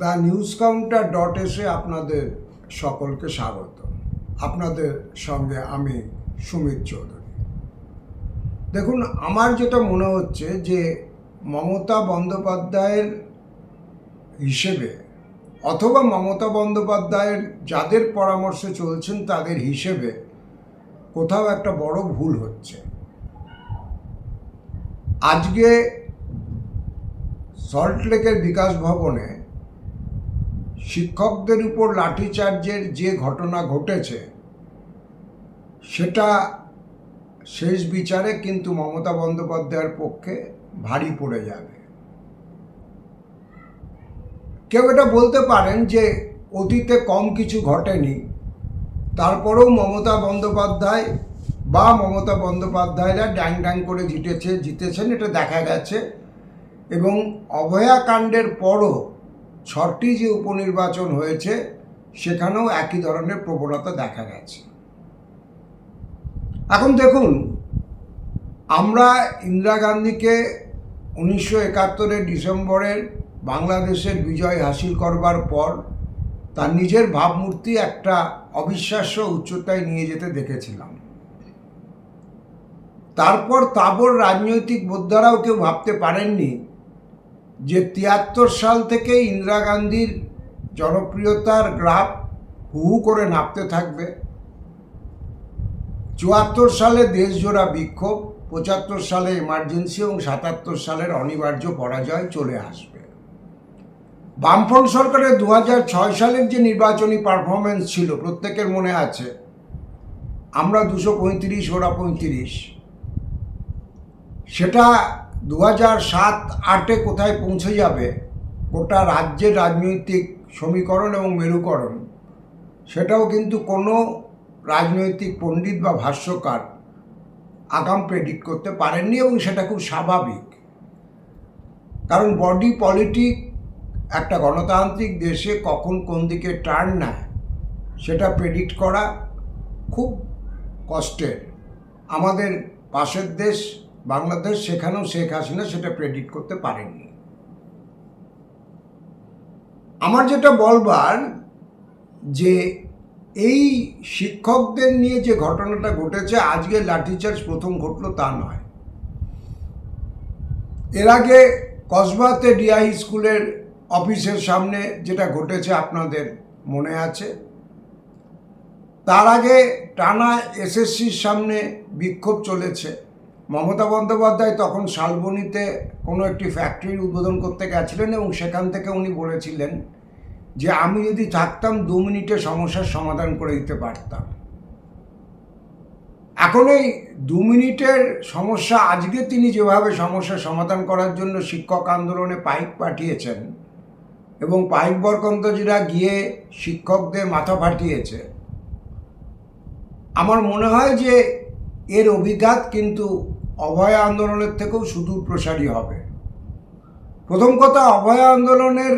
The news counter dot এসে আপনাদের সকলকে স্বাগত। আপনাদের সঙ্গে আমি সুমিত চৌধুরী। দেখুন, আমার যেটা মনে হচ্ছে যে মমতা বন্দ্যোপাধ্যায়ের হিসেবে অথবা মমতা বন্দ্যোপাধ্যায়ের যাদের পরামর্শে চলছেন তাদের হিসেবে কোথাও একটা বড় ভুল হচ্ছে। আজকে সল্টলেকের বিকাশ ভবনে শিক্ষকদের উপর লাঠিচার্জের যে ঘটনা ঘটেছে, সেটা শেষ বিচারে কিন্তু মমতা বন্দ্যোপাধ্যায়ের পক্ষে ভারী পড়ে যাবে। কেউ এটা বলতে পারেন যে অতীতে কম কিছু ঘটেনি, তারপরেও মমতা বন্দ্যোপাধ্যায় বা মমতা বন্দ্যোপাধ্যায়রা ড্যাং ড্যাং করে জিতেছে, জিতেছেন, এটা দেখা গেছে। এবং অভয়াকাণ্ডের পরও ছটি যে উপনির্বাচন হয়েছে, সেখানেও একই ধরনের প্রবণতা দেখা গেছে। এখন দেখুন, আমরা ইন্দিরা গান্ধীকে উনিশশো একাত্তরের ডিসেম্বরের বাংলাদেশের বিজয় হাসিল করবার পর, তার নিজের ভাবমূর্তি একটা অবিশ্বাস্য উচ্চতায় নিয়ে যেতে দেখেছিলাম। তারপর তাবর রাজনৈতিক বোদ্ধারাও কেউ ভাবতে পারেননি যে তিয়াত্তর সাল থেকে ইন্দিরা গান্ধীর জনপ্রিয়তার গ্রাফ হু করে নামতে থাকবে। চুয়াত্তর সালে দেশজোড়া বিক্ষোভ, পঁচাত্তর সালে এমার্জেন্সি এবং সাতাত্তর সালের অনিবার্য পরাজয় চলে আসবে। বামফ্রন্ট সরকারের দু ছয় সালের যে নির্বাচনী পারফরমেন্স ছিল, প্রত্যেকের মনে আছে, আমরা দুশো পঁয়ত্রিশ, ওরা পঁয়ত্রিশ। সেটা দু হাজার সাত আটে কোথায় পৌঁছে যাবে গোটা রাজ্যের রাজনৈতিক সমীকরণ এবং মেরুকরণ, সেটাও কিন্তু কোনো রাজনৈতিক পণ্ডিত বা ভাষ্যকার আগাম প্রেডিক্ট করতে পারেননি এবং সেটা খুব স্বাভাবিক। কারণ বডি পলিটিক একটা গণতান্ত্রিক দেশে কখন কোন দিকে টার্ন নেয়, সেটা প্রেডিক্ট করা খুব কষ্টের। আমাদের পাশের দেশ বাংলাদেশ সেখানেও শেখ হাসিনা সেটা প্রেডিক্ট করতে পারেননি। আমার যেটা বলবার যে এই শিক্ষকদের নিয়ে যে ঘটনাটা ঘটেছে, আজকে লাঠিচার্জ প্রথম ঘটলো তা নয়। এর আগে কসবাতে ডিআই স্কুলের অফিসের সামনে যেটা ঘটেছে আপনাদের মনে আছে। তার আগে টানা এসএসসির সামনে বিক্ষোভ চলেছে। মমতা বন্দ্যোপাধ্যায় তখন শালবনিতে কোনো একটি ফ্যাক্টরির উদ্বোধন করতে গেছিলেন এবং সেখান থেকে উনি বলেছিলেন যে, আমি যদি থাকতাম, দু মিনিটে সমস্যার সমাধান করে দিতে পারতাম। এখন এই দু মিনিটের সমস্যা, আজকে তিনি যেভাবে সমস্যার সমাধান করার জন্য শিক্ষক আন্দোলনে পাইক পাঠিয়েছেন এবং পাইক বরকন্তজিরা গিয়ে শিক্ষকদের মাথা ফাটিয়েছে, আমার মনে হয় যে এর অভিঘাত কিন্তু অভয় আন্দোলনের থেকেও সুদূর প্রসারী হবে। প্রথম কথা, অভয় আন্দোলনের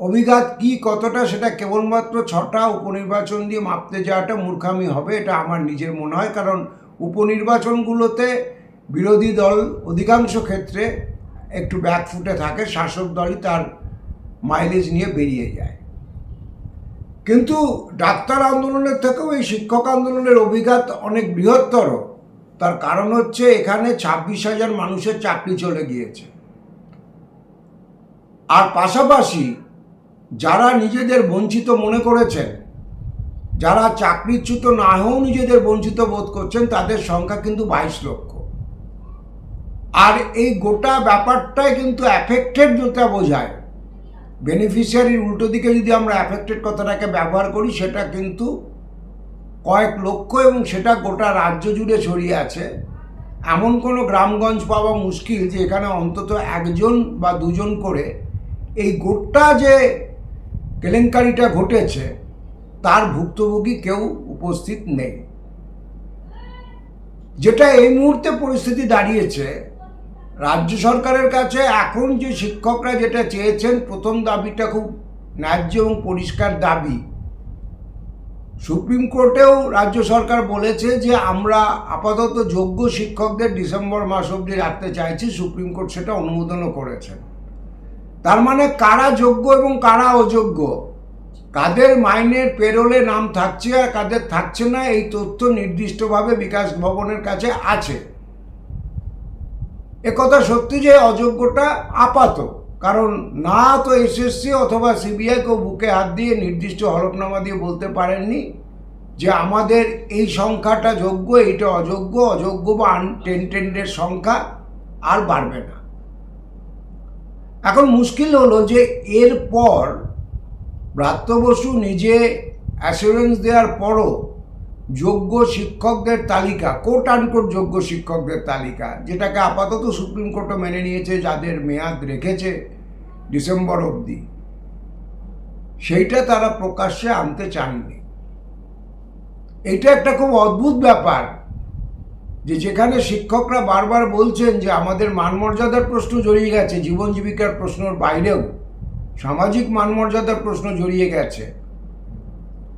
অভিঘাত কি, কতটা, সেটা কেবলমাত্র ছটা উপনির্বাচন দিয়ে মাপতে যাওয়াটা মূর্খামি হবে, এটা আমার নিজের মনে হয়। কারণ উপনির্বাচনগুলোতে বিরোধী দল অধিকাংশ ক্ষেত্রে একটু ব্যাকফুটে থাকে, শাসক দলই তার মাইলেজ নিয়ে বেরিয়ে যায়। কিন্তু ডাক্তার আন্দোলনের থেকেও এই শিক্ষক আন্দোলনের অভিঘাত অনেক বৃহত্তর। তার কারণ হচ্ছে এখানে ছাব্বিশ হাজার মানুষের চাকরি চলে গিয়েছে। আর পাশাপাশি যারা নিজেদের বঞ্চিত মনে করেছেন, যারা চাকরিচ্যুত না হয়েও নিজেদের বঞ্চিত বোধ করছেন, তাদের সংখ্যা কিন্তু বাইশ লক্ষ। আর এই গোটা ব্যাপারটাই কিন্তু অ্যাফেক্টেড যেটা বোঝায় বেনিফিশিয়ারির উল্টো দিকে যদি আমরা অ্যাফেক্টেড কথাটাকে ব্যবহার করি, সেটা কিন্তু কয়েক লক্ষ এবং সেটা গোটা রাজ্য জুড়ে ছড়িয়ে আছে। এমন কোনো গ্রামগঞ্জ পাওয়া মুশকিল যে এখানে অন্তত একজন বা দুজন করে এই গোটা যে কেলেঙ্কারিটা ঘটেছে, তার ভুক্তভোগী কেউ উপস্থিত নেই। যেটা এই মুহূর্তে পরিস্থিতি দাঁড়িয়েছে, রাজ্য সরকারের কাছে এখন যে শিক্ষকরা যেটা চেয়েছেন, প্রথম দাবিটা খুব ন্যায্য এবং পরিষ্কার দাবি। সুপ্রিম কোর্টেও রাজ্য সরকার বলেছে যে আমরা আপাতত যোগ্য শিক্ষকদের ডিসেম্বর মাস অবধি রাখতে চাইছি, সুপ্রিম কোর্ট সেটা অনুমোদনও করেছেন। তার মানে কারা যোগ্য এবং কারা অযোগ্য? কাদের মাইনের পেরোলে নাম থাকছে আর কাদের থাকছে না, এই তথ্য নির্দিষ্টভাবে বিকাশ ভবনের কাছে আছে। একথা সত্যি যে অযোগ্যটা আপাত কারণ না তো এসএসসি অথবা সিবিআই কেউ বুকে হাত দিয়ে নির্দিষ্ট হলফনামা দিয়ে বলতে পারেননি যে আমাদের এই সংখ্যাটা যোগ্য এটা অযোগ্য অযোগ্য বা আনটেন্টেন্ডের সংখ্যা আর বাড়বে না। এখন মুশকিল হলো যে এরপর ব্রাত্য বসু নিজে অ্যাসুরেন্স দেওয়ার পরও যোগ্য শিক্ষকদের তালিকা কোট আনকোট যোগ্য শিক্ষকদের তালিকা, যেটাকে আপাতত সুপ্রিম কোর্টও মেনে নিয়েছে, যাদের মেয়াদ রেখেছে ডিসেম্বর অবধি। সেইটা তারা প্রকাশ্যে আনতে চাননি। এইটা একটা খুব অদ্ভুত ব্যাপার যে যেখানে শিক্ষকরা বারবার বলছেন যে আমাদের মানমর্যাদার প্রশ্ন জড়িয়ে গেছে, জীবন জীবিকার প্রশ্নের বাইরেও সামাজিক মানমর্যাদার প্রশ্ন জড়িয়ে গেছে।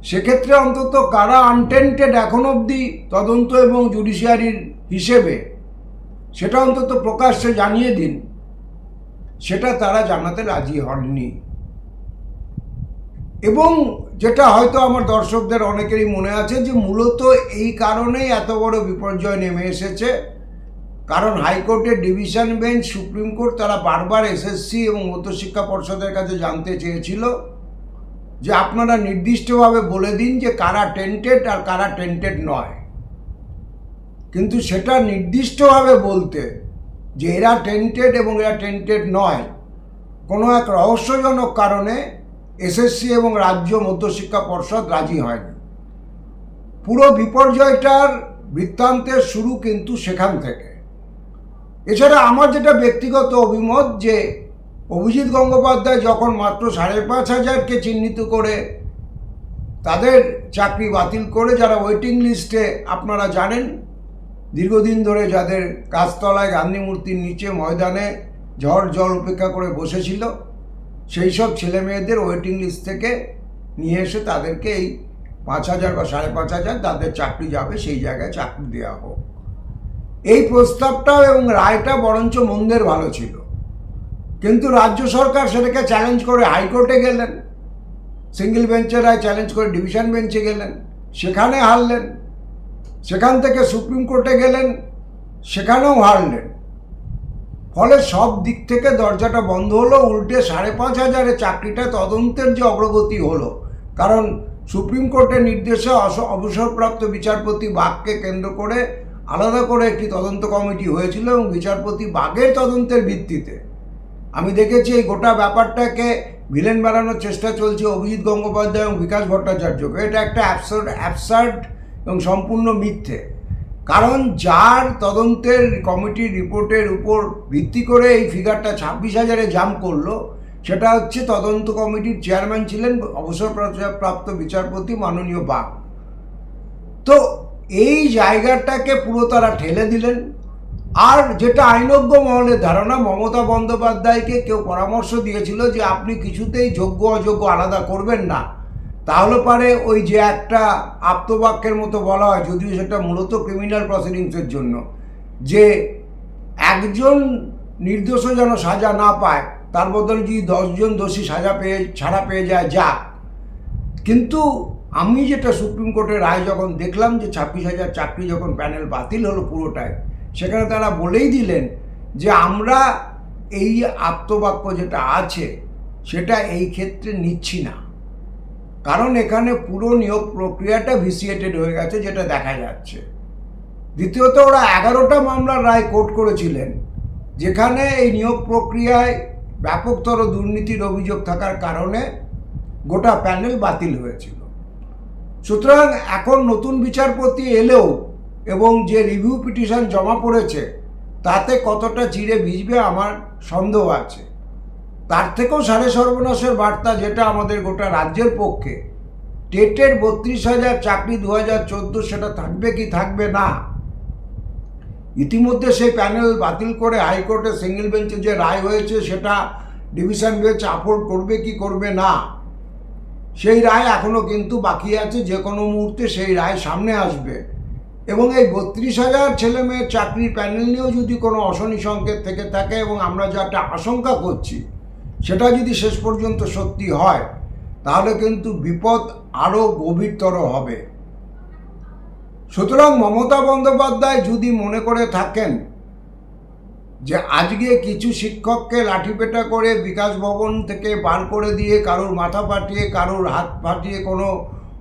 সেক্ষেত্রে অন্তত কারা আনটেন্টেড এখন অবধি তদন্ত এবং জুডিশিয়ারির হিসেবে, সেটা অন্তত প্রকাশ্যে জানিয়ে দিন। সেটা তারা জানাতে রাজি হননি। এবং যেটা হয়তো আমার দর্শকদের অনেকেরই মনে আছে যে মূলত এই কারণেই এত বড় বিপর্যয় নেমে এসেছে। কারণ হাইকোর্টের ডিভিশন বেঞ্চ, সুপ্রিম কোর্ট তারা বারবার এসএসসি এবং মধ্যশিক্ষা পর্ষদের কাছে জানতে চেয়েছিল। যে আপনারা নির্দিষ্টভাবে বলে দিন যে কারা টেন্টেড আর কারা টেন্টেড নয়। কিন্তু সেটা নির্দিষ্টভাবে বলতে যে এরা টেন্টেড এবং এরা টেন্টেড নয়, কোনো এক রহস্যজনক কারণে এসএসসি এবং রাজ্য মধ্যশিক্ষা পর্ষদ রাজি হয়নি। পুরো বিপর্যয়টার বৃত্তান্তের শুরু কিন্তু সেখান থেকে। এছাড়া আমার যেটা ব্যক্তিগত অভিমত যে অভিজিৎ গঙ্গোপাধ্যায় যখন মাত্র সাড়ে পাঁচ হাজারকে চিহ্নিত করে তাদের চাকরি বাতিল করে যারা ওয়েটিং লিস্টে আপনারা জানেন, দীর্ঘদিন ধরে যাদের গাছতলায় গান্ধী মূর্তির নিচে ময়দানে ঝড় জল উপেক্ষা করে বসেছিল, সেই সব ছেলে মেয়েদের ওয়েটিং লিস্ট থেকে নিয়ে এসে তাদেরকে এই পাঁচ হাজার বা সাড়ে পাঁচ হাজার তাদের চাকরি যাবে, সেই জায়গায় চাকরি দেওয়া হোক। এই প্রস্তাবটা এবং রায়টা বরঞ্চ মন্দের ভালো ছিল। কিন্তু রাজ্য সরকার সেটাকে চ্যালেঞ্জ করে হাইকোর্টে গেলেন। সিঙ্গেল বেঞ্চের রায় চ্যালেঞ্জ করে ডিভিশন বেঞ্চে গেলেন। সেখানে হারলেন। সেখান থেকে সুপ্রিম কোর্টে গেলেন। সেখানেও হারলেন। ফলে সব দিক থেকে দরজাটা বন্ধ হলো, উল্টে সাড়ে পাঁচ হাজারে চাকরিটা তদন্তের যে অগ্রগতি হলো। কারণ সুপ্রিম কোর্টের নির্দেশে অবসরপ্রাপ্ত বিচারপতি বাঘকে কেন্দ্র করে আলাদা করে একটি তদন্ত কমিটি হয়েছিল এবং বিচারপতি বাঘের তদন্তের ভিত্তিতে। আমি দেখেছি এই গোটা ব্যাপারটাকে ভিলেন বানানোর চেষ্টা চলছে অভিজিৎ গঙ্গোপাধ্যায় এবং বিকাশ ভট্টাচার্যকে। এটা একটা অ্যাবসার্ড অ্যাবসার্ড এবং সম্পূর্ণ মিথ্যে। কারণ যার তদন্তের কমিটির রিপোর্টের উপর ভিত্তি করে এই ফিগারটা ছাব্বিশ হাজারে জাম করল, সেটা হচ্ছে তদন্ত কমিটির চেয়ারম্যান ছিলেন অবসরপ্রাপ্ত বিচারপতি মাননীয় বাগ তো এই জায়গাটাকে পুরো তারা ঠেলে দিলেন। আর যেটা আইনজ্ঞ মহলের ধারণা, মমতা বন্দ্যোপাধ্যায়কে কেউ পরামর্শ দিয়েছিল যে আপনি কিছুতেই যোগ্য, অযোগ্য আলাদা করবেন না। তাহলে পারে ওই যে একটা আপ্তবাক্যের মতো বলা হয়, যদিও সেটা মূলত ক্রিমিনাল প্রসিডিংসের জন্য, যে একজন নির্দোষ যেন সাজা না পায়, তার বদলে যদি দশজন দোষী সাজা পেয়ে, ছাড়া পেয়ে যায়, যাক। কিন্তু আমি যেটা সুপ্রিম কোর্টের রায় যখন দেখলাম যে ছাব্বিশ হাজার চাকরি যখন প্যানেল বাতিল হলো পুরোটাই সেখানে তারা বলেই দিলেন যে আমরা এই আত্মবাক্য যেটা আছে, সেটা এই ক্ষেত্রে নিচ্ছি না। কারণ এখানে পুরো নিয়োগ প্রক্রিয়াটা ভিসিয়েটেড হয়ে গেছে, যেটা দেখা যাচ্ছে। দ্বিতীয়ত, ওরা এগারোটা মামলার রায় কোর্ট করেছিলেন, যেখানে এই নিয়োগ প্রক্রিয়ায় ব্যাপকতর দুর্নীতির অভিযোগ থাকার কারণে গোটা প্যানেল বাতিল হয়েছিল। সুতরাং এখন নতুন বিচারপতি এলেও এবং যে রিভিউ পিটিশন জমা পড়েছে, তাতে কতটা চিড়ে ভিজবে আমার সন্দেহ আছে। তার থেকেও সাড়ে সর্বনাশের বার্তা যেটা আমাদের গোটা রাজ্যের পক্ষে, টেটের বত্রিশ হাজার চাকরি দু হাজার চোদ্দ, সেটা থাকবে কি থাকবে না? ইতিমধ্যে সেই প্যানেল বাতিল করে হাইকোর্টে সিঙ্গেল বেঞ্চে যে রায় হয়েছে, সেটা ডিভিশন বেঞ্চ আপলোড করবে কি করবে না? সেই রায় এখনও কিন্তু বাকি আছে যে কোনো মুহূর্তে সেই রায় সামনে আসবে। এবং এই বত্রিশ হাজার ছেলে মেয়ের চাকরির প্যানেল নিয়েও যদি কোনো অশনি সংকেত থেকে থাকে এবং আমরা যেটা আশঙ্কা করছি, সেটা যদি শেষ পর্যন্ত সত্যি হয়, তাহলে কিন্তু বিপদ আরও গভীরতর হবে। সুতরাং মমতা বন্দ্যোপাধ্যায় যদি মনে করে থাকেন যে আজকে কিছু শিক্ষককে লাঠিপেটা করে বিকাশ ভবন থেকে বার করে দিয়ে কারোর মাথা ফাটিয়ে, কারোর হাত ফাটিয়ে কোনো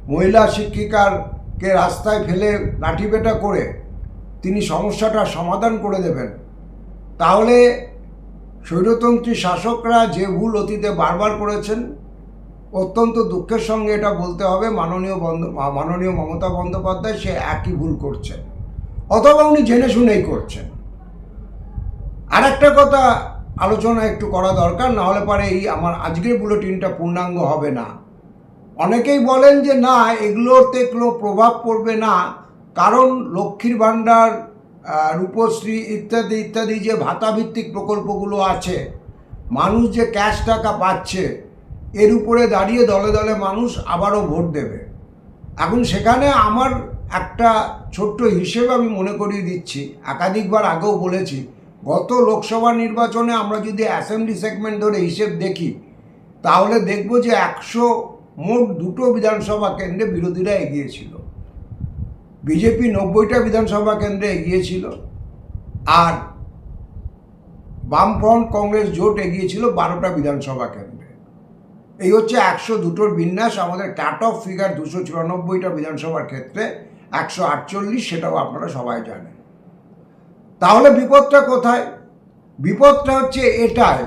মহিলা শিক্ষিকারকে রাস্তায় ফেলে লাঠিপেটা করে তিনি সমস্যাটা সমাধান করে দেবেন। তাহলে স্বৈরতন্ত্রী শাসকরা যে ভুল অতীতে বারবার করেছেন, অত্যন্ত দুঃখের সঙ্গে এটা বলতে হবে, মাননীয় বন্দ মাননীয় মমতা বন্দ্যোপাধ্যায় সে একই ভুল করছেন। অথবা উনি জেনে শুনেই করছেন। আর একটা কথা আলোচনা একটু করা দরকার, না হলে পরে এই আমার আজকের বুলেটিনটা পূর্ণাঙ্গ হবে না। অনেকেই বলেন যে না, এগুলোতে কোনো প্রভাব পড়বে না। কারণ লক্ষ্মীর ভাণ্ডার রূপশ্রী ইত্যাদি ইত্যাদি যে ভাতাভিত্তিক প্রকল্পগুলো আছে, মানুষ যে ক্যাশ টাকা পাচ্ছে, এর উপরে দাঁড়িয়ে দলে দলে মানুষ আবারও ভোট দেবে। এখন সেখানে আমার একটা ছোট্ট হিসেব আমি মনে করিয়ে দিচ্ছি, একাধিকবার আগেও বলেছি, গত লোকসভা নির্বাচনে আমরা যদি অ্যাসেম্বলি সেগমেন্ট ধরে হিসেব দেখি, তাহলে দেখব যে একশো মোট দুটো বিধানসভা কেন্দ্রে বিরোধীরা এগিয়েছিল বিজেপি নব্বইটা বিধানসভা কেন্দ্রে এগিয়েছিল আর বামফ্রন্ট কংগ্রেস জোট এগিয়েছিল বারোটা বিধানসভা কেন্দ্রে। এই হচ্ছে একশো দুটোর বিন্যাস, আমাদের কাট অফ ফিগার দুশো চুরানব্বইটা বিধানসভার ক্ষেত্রে একশো আটচল্লিশ সেটাও আপনারা সবাই জানেন। তাহলে বিপদটা কোথায়? বিপদটা হচ্ছে এটাই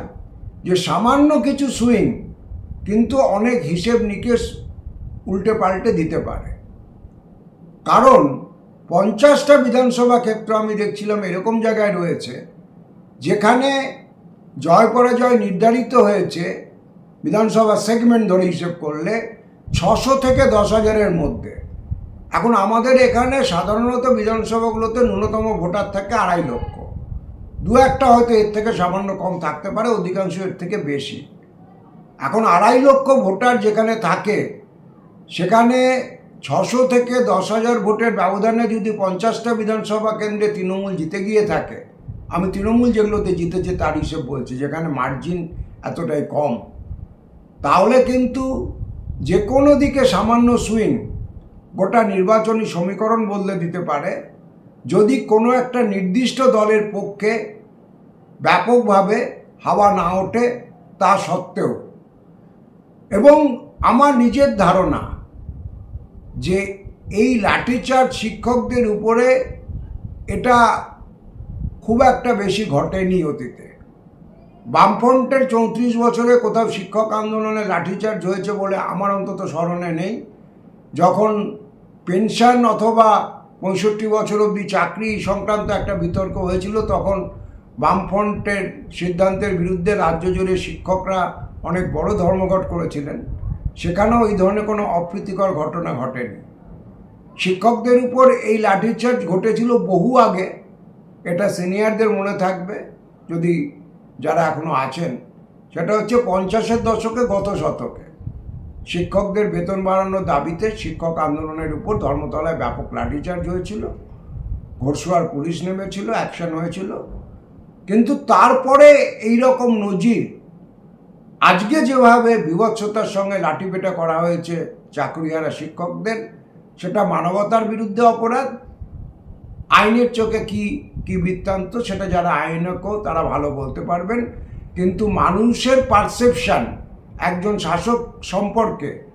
যে সামান্য কিছু সুইং কিন্তু অনেক হিসেব নিকেশ উল্টে পাল্টে দিতে পারে। কারণ পঞ্চাশটা বিধানসভা ক্ষেত্র আমি দেখছিলাম এরকম জায়গায় রয়েছে, যেখানে জয় পরাজয় নির্ধারিত হয়েছে বিধানসভা সেগমেন্ট ধরে হিসেব করলে ছশো থেকে দশ হাজারের মধ্যে। এখন আমাদের এখানে সাধারণত বিধানসভাগুলোতে ন্যূনতম ভোটার থাকে আড়াই লক্ষ। দু একটা হয়তো এর থেকে সামান্য কম থাকতে পারে, অধিকাংশ এর থেকে বেশি। এখন আড়াই লক্ষ ভোটার যেখানে থাকে, সেখানে ছশো থেকে দশ হাজার ভোটের ব্যবধানে যদি পঞ্চাশটা বিধানসভা কেন্দ্রে তৃণমূল জিতে গিয়ে থাকে, আমি তৃণমূল যেগুলোতে জিতেছে তার হিসেব বলছি, যেখানে মার্জিন এতটাই কম, তাহলে কিন্তু যে কোনো দিকে সামান্য সুইং গোটা নির্বাচনী সমীকরণ বদলে দিতে পারে। যদি কোনো একটা নির্দিষ্ট দলের পক্ষে ব্যাপকভাবে হাওয়া না ওঠে, তা সত্ত্বেও এবং আমার নিজের ধারণা যে এই লাঠিচার্জ শিক্ষকদের উপরে এটা খুব একটা বেশি ঘটেনি অতীতে। বামফ্রন্টের চৌত্রিশ বছরে কোথাও শিক্ষক আন্দোলনে লাঠিচার্জ হয়েছে বলে আমার অন্তত স্মরণে নেই। যখন পেনশন অথবা পঁয়ষট্টি বছর অবধি চাকরি সংক্রান্ত একটা বিতর্ক হয়েছিল, তখন বামফ্রন্টের সিদ্ধান্তের বিরুদ্ধে রাজ্য জুড়ে শিক্ষকরা অনেক বড় ধর্মঘট করেছিলেন, সেখানেও এই ধরনের কোনো অপ্রীতিকর ঘটনা ঘটেনি। শিক্ষকদের উপর এই লাঠিচার্জ ঘটেছিল বহু আগে, এটা সিনিয়রদের মনে থাকবে, যদি যারা এখনও আছেন, সেটা হচ্ছে পঞ্চাশের দশকে গত শতকে। শিক্ষকদের বেতন বাড়ানোর দাবিতে শিক্ষক আন্দোলনের উপর ধর্মতলায় ব্যাপক লাঠিচার্জ হয়েছিল ঘোষওয়ার পুলিশ নেমেছিল, অ্যাকশন হয়েছিল। কিন্তু তারপরে এই রকম নজির আজকে যেভাবে বিভৎসতার সঙ্গে লাঠিপেটা করা হয়েছে চাকরিহারা শিক্ষকদের, সেটা মানবতার বিরুদ্ধে অপরাধ। আইনের চোখে কি কি বৃত্তান্ত, সেটা যারা আইনজ্ঞ, তারা ভালো বলতে পারবেন। কিন্তু মানুষের পারসেপশন, একজন শাসক সম্পর্কে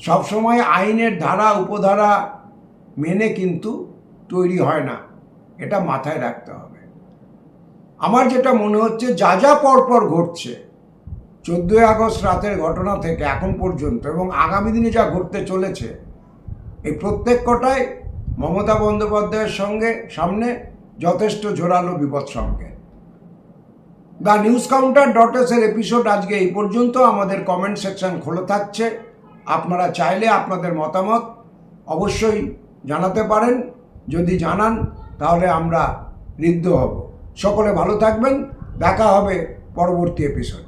সবসময় আইনের ধারা, উপধারা মেনে কিন্তু তৈরি হয় না। এটা মাথায় রাখতে হবে। আমার যেটা মনে হচ্ছে, যা যা পরপর ঘটছে চোদ্দোই আগস্ট রাতের ঘটনা থেকে এখন পর্যন্ত এবং আগামী দিনে যা ঘটতে চলেছে, এই প্রত্যেক কটায় মমতা বন্দ্যোপাধ্যায়ের সঙ্গে সামনে যথেষ্ট জোরালো বিপদ সংকেত the news counter dot S এর এপিসোড আজকে এই পর্যন্ত। আমাদের কমেন্ট সেকশন খোলা থাকছে। আপনারা চাইলে আপনাদের মতামত অবশ্যই জানাতে পারেন। যদি জানান, তাহলে আমরা ঋদ্ধ হব। সকলে ভালো থাকবেন। দেখা হবে পরবর্তী এপিসোডে